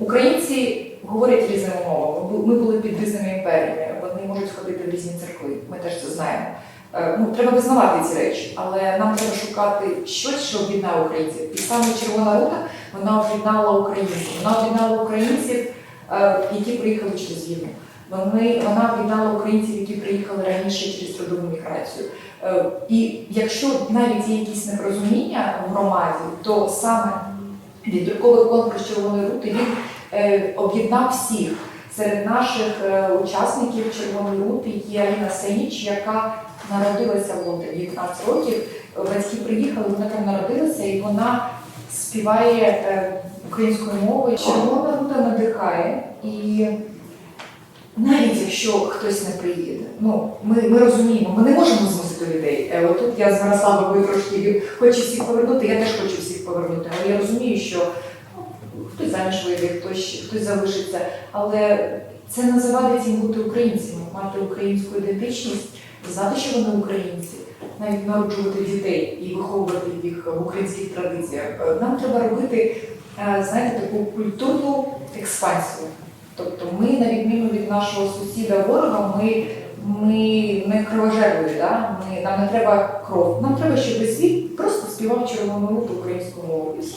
Українці говорять різними мовами. Ми були під різними імперіями. Вони можуть ходити в різні церкви. Ми теж це знаємо. Е, Ну, треба визнавати ці речі, але нам треба шукати щось, що об'єднає українців. І саме Червона рута вона об'єднала українців. Вона об'єднала українців, е, які приїхали через війну. Вони, вона об'єднала українців, які приїхали раніше через трудову міграцію. Е, І якщо навіть є якісь непорозуміння в громаді, то саме відбірковий конкурс Червоної рути він е, об'єднав всіх. Серед наших е, учасників Червоної рути є Аліна Сеніч, яка народилася в Лондоні 19 років. Батьки приїхали, вона там народилася, і вона співає е, українською мовою. Червона рута надихає і. Навіть якщо хтось не приїде, ну ми, ми розуміємо, ми не можемо змусити людей. Е, Отут я з Мирославою трошки хочу всіх повернути, я теж хочу всіх повернути, але я розумію, що ну, хтось заміж вийде, хтось, хтось залишиться. Але це не завадить бути українцями, мати українську ідентичність, знати, що вони українці, навіть народжувати дітей і виховувати їх в українських традиціях. Е, Нам треба робити, е, знаєте, таку культурну експансію. Тобто ми, на відміну від нашого сусіда ворога, ми, кровожерливі, да? ми, нам не треба кров. Нам треба, щоб світ просто співав червону руку. І все.